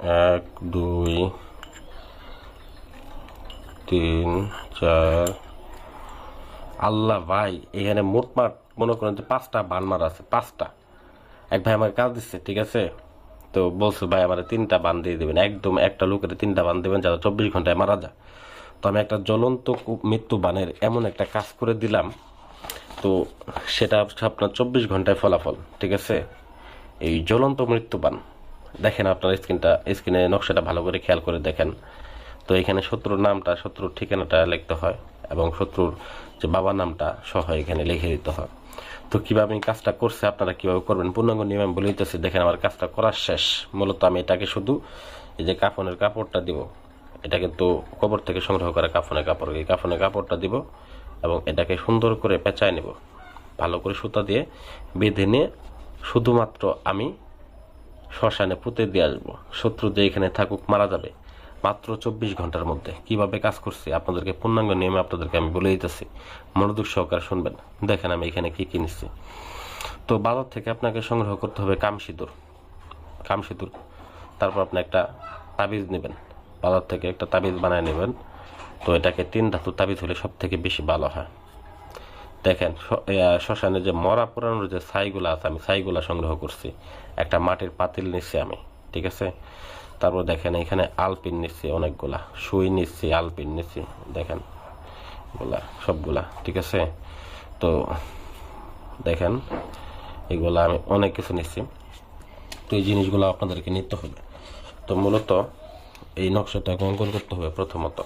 এক, দুই, তিন, চার। আল্লাহ ভাই, এখানে মোটমাট মনে করেন যে পাঁচটা বান মারা আছে, পাঁচটা। এক ভাই আমাকে কাজ দিচ্ছে, ঠিক আছে? তো বলছে, ভাই, আমার তিনটা বান দিয়ে দেবেন। একদম একটা লোকের তিনটা বান দেবেন যারা চব্বিশ ঘন্টায় মারা যায়। তো আমি একটা জ্বলন্ত মৃত্যু বানের এমন একটা কাজ করে দিলাম। তো সেটা আপনার চব্বিশ ঘন্টায় ফলাফল, ঠিক আছে? এই জ্বলন্ত মৃত্যুবান দেখেন আপনার স্ক্রিনটা, স্ক্রিনে নকশাটা ভালো করে খেয়াল করে দেখেন। তো এখানে শত্রুর নামটা, শত্রুর ঠিকানাটা লিখতে হয় এবং শত্রুর যে বাবার নামটা সহ এখানে লিখে দিতে হয়। তো কীভাবে আমি কাজটা করছে, আপনারা কীভাবে করবেন? পূর্ণাঙ্গ নিয়ম আমি বলে দিতেছি, দেখেন আমার কাজটা করার শেষ। মূলত আমি এটাকে শুধু এই যে কাফনের কাপড়টা দিব, এটা কিন্তু কবর থেকে সংগ্রহ করা কাফনের কাপড়। এই কাফনের কাপড়টা দিব এবং এটাকে সুন্দর করে পেঁচায় নেব। ভালো করে সুতা দিয়ে বেঁধে নিয়ে শুধুমাত্র আমি শ্মশানে পুঁতে দিয়ে আসব। শত্রু যে এখানে থাকুক মারা যাবে। মাত্র চব্বিশ ঘণ্টার মধ্যে। কীভাবে কাজ করছি? আপনাদেরকে পূর্ণাঙ্গ নিয়মে আপনাদেরকে আমি বলে দিতেছি। মনোযোগ সহকারে শুনবেন। দেখেন আমি এখানে কি কিনেছি। তো বাজার থেকে আপনাকে সংগ্রহ করতে হবে কাম সিঁদুর। কাম সিঁদুর। তারপর আপনি একটা তাবিজ নেবেন। বাজার থেকে একটা তাবিজ বানায় নেবেন। তো এটাকে তিন ধাতু তাবিজ হলে সব থেকে বেশি ভালো হয়। দেখেন শ্মশানে যে মরা পুরানোর যে ছাইগুলো আছে, আমি ছাইগুলা সংগ্রহ করছি। একটা মাটির পাতিল নিচ্ছি আমি, ঠিক আছে? তারপর দেখেন, এখানে আলপিন নিচ্ছি অনেকগুলা, সুই নিচ্ছি, আলপিন নিচ্ছি, দেখেন, এগুলা, সবগুলা, ঠিক আছে? তো দেখেন, এগুলা আমি অনেক কিছু নিচ্ছি। তো এই জিনিসগুলো আপনাদেরকে নিতে হবে। তো মূলত এই নকশাটাকে অঙ্কন করতে হবে প্রথমত।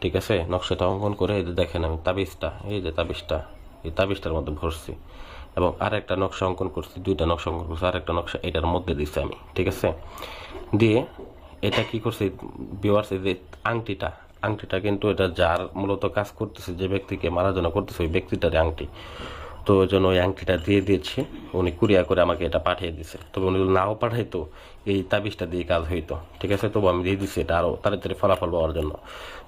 ঠিক আছে? নকশাটা অঙ্কন করে এই যে দেখেন আমি তাবিজটা, এই যে তাবিজটা, এই তাবিজটার মধ্যে ভরছি। এবং আর একটা নকশা অঙ্কন করছি, দুইটা নকশা অঙ্কন করছি আর একটা নকশা এটার মধ্যে দিচ্ছি আমি, ঠিক আছে? দিয়ে এটা কি করছি বিওয়ার্স যে আংটিটা আংটিটা কিন্তু এটা যার মূলত কাজ করতেছে, যে ব্যক্তিকে মারাজনা করতেছে, ওই ব্যক্তিটারই আংটি। তো ওই জন্য ওই আংটিটা দিয়ে দিয়েছি, উনি কুরিয়া করে আমাকে এটা পাঠিয়ে দিছে। তবে উনি নাও পাঠাইতো, এই তাবিজটা দিয়ে কাজ হইতো। ঠিক আছে, তবু আমি দিয়ে দিছি এটা আরও তাড়াতাড়ি ফলাফল পাওয়ার জন্য।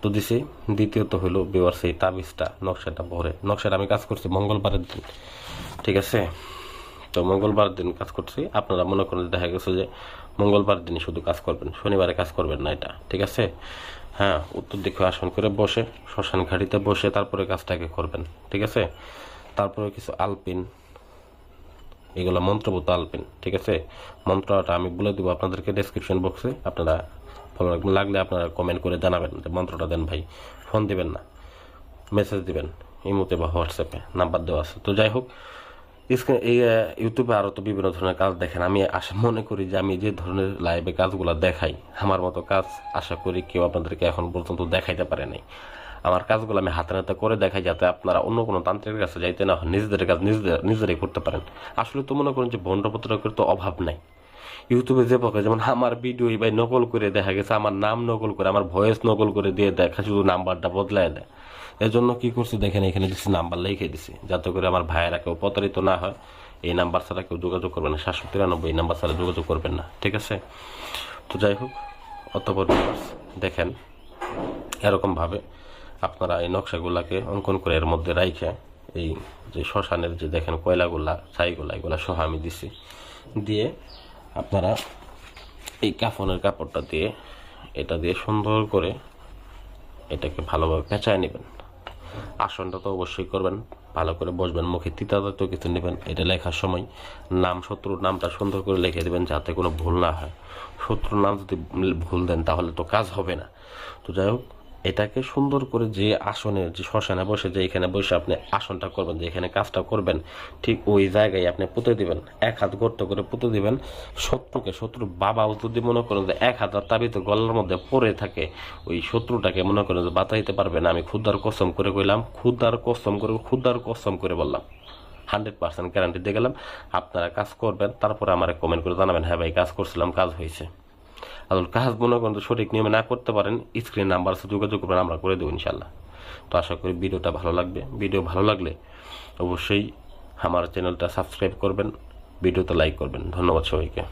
তো দিছি। দ্বিতীয়ত হলো বিওয়ার সেই তাবিজটা, নকশাটা ভরে নকশাটা আমি কাজ করছি মঙ্গলবারের দিন। ঠিক আছে? তো মঙ্গলবার দিন কাজ করছি। আপনারা মনে করেন দেখা গেছে যে মঙ্গলবার দিনই শুধু কাজ করবেন, শনিবারে কাজ করবেন না এটা। ঠিক আছে? হ্যাঁ উত্তর দিকে আসন করে বসে, শ্মশান ঘাটিতে বসে তারপরে কাজটাকে করবেন। ঠিক আছে? তারপরে কিছু আলপিন, এগুলো মন্ত্রভূত আলপিন, ঠিক আছে? মন্ত্রটা আমি বলে দেবো আপনাদেরকে ডেসক্রিপশন বক্সে আপনারা ভালো রাখবেন লাগলে আপনারা কমেন্ট করে জানাবেন যে মন্ত্রটা দেন ভাই। ফোন দিবেন না মেসেজ দিবেন, ইমোতে বা হোয়াটসঅ্যাপে নাম্বার দেওয়া আছে। তো যাই হোক, স্ক্রিন, এই ইউটিউবে আরও তো বিভিন্ন ধরনের কাজ দেখেন। আমি আশা, মনে করি যে আমি যে ধরনের লাইভে কাজগুলো দেখাই, আমার মতো কাজ আশা করি কেউ আপনাদেরকে এখন পর্যন্ত দেখাইতে পারে নাই। আমার কাজগুলো আমি হাতে নাতে করে দেখাই যাতে আপনারা অন্য কোনো তান্ত্রিকের কাছে যাইতে না নিজেদের কাজ নিজেদের, নিজেরাই করতে পারেন। আসলে তো মনে করেন যে বন্ডপত্রের তো অভাব নাই। ইউটিউবে যে পক্ষে যেমন আমার ভিডিও ভাই নকল করে দেখা গেছে, আমার নাম নকল করে, আমার ভয়েস নকল করে দিয়ে দেখা শুধু নাম্বারটা বদলায় দেয়। এর জন্য কি করছি? দেখেন, এখানে দিচ্ছি নাম্বার লিখে দিছি, যাতে করে আমার ভাইয়েরা কেউ প্রতারিত না হয়। এই নাম্বার ছাড়া কেউ যোগাযোগ করবেন না। সাতশো তিরানব্বই নাম্বার ছাড়া যোগাযোগ করবেন না, ঠিক আছে? তো যাই হোক, অতপর দেখেন, এরকমভাবে আপনারা এই নকশাগুলাকে অঙ্কন করে এর মধ্যে রাইখে এই যে শ্মশানের যে দেখেন কয়লাগুলা, ছাইগুলা, এগুলা সহ আমি দিছি। দিয়ে আপনারা এই কাফনের কাপড়টা দিয়ে, এটা দিয়ে সুন্দর করে এটাকে ভালোভাবে পেঁচায় নেবেন। আসনটা তো অবশ্যই করবেন, ভালো করে বসবেন, মুখে তিতা জাতীয় কিছু নেবেন, এটা লেখার সময় নাম, শত্রুর নামটা সুন্দর করে লিখে দেবেন যাতে কোনো ভুল না হয়। শত্রুর নাম যদি ভুল দেন তাহলে তো কাজ হবে না। তো যাই হোক এটাকে সুন্দর করে যে আসনে যে শ্মশানে বসে যে এখানে বসে আপনি আসনটা করবেন, যে এখানে কাজটা করবেন, ঠিক ওই জায়গায় আপনি পুঁতে দিবেন। এক হাত গর্ত করে পুঁতে দিবেন। শত্রুকে শত্রুর বাবাও যদি মনে করেন যে এক হাজার তাবিত গলার মধ্যে পড়ে থাকে, ওই শত্রুটাকে মনে করেন যে বাঁচাইতে পারবে না। আমি ক্ষুদ্র কসম করে কইলাম ক্ষুদ্র কসম করে ক্ষুদ্র কসম করে বললাম। হান্ড্রেড পার্সেন্ট গ্যারান্টি দিয়ে গেলাম। আপনারা কাজ করবেন, তারপরে আমার কমেন্ট করে জানাবেন হ্যাঁ ভাই, কাজ করছিলাম, কাজ হয়েছে। কাজ মনে করেন সঠিক নিয়মে না করতে পারেন স্ক্রিন নাম্বার আছে, যোগাযোগ করবেন, আমরা করে দেবো ইনশাল্লাহ তো আশা করি ভিডিওটা ভালো লাগবে। ভিডিও ভালো লাগলে অবশ্যই আমার চ্যানেলটা সাবস্ক্রাইব করবেন, ভিডিওতে লাইক করবেন। ধন্যবাদ সবাইকে।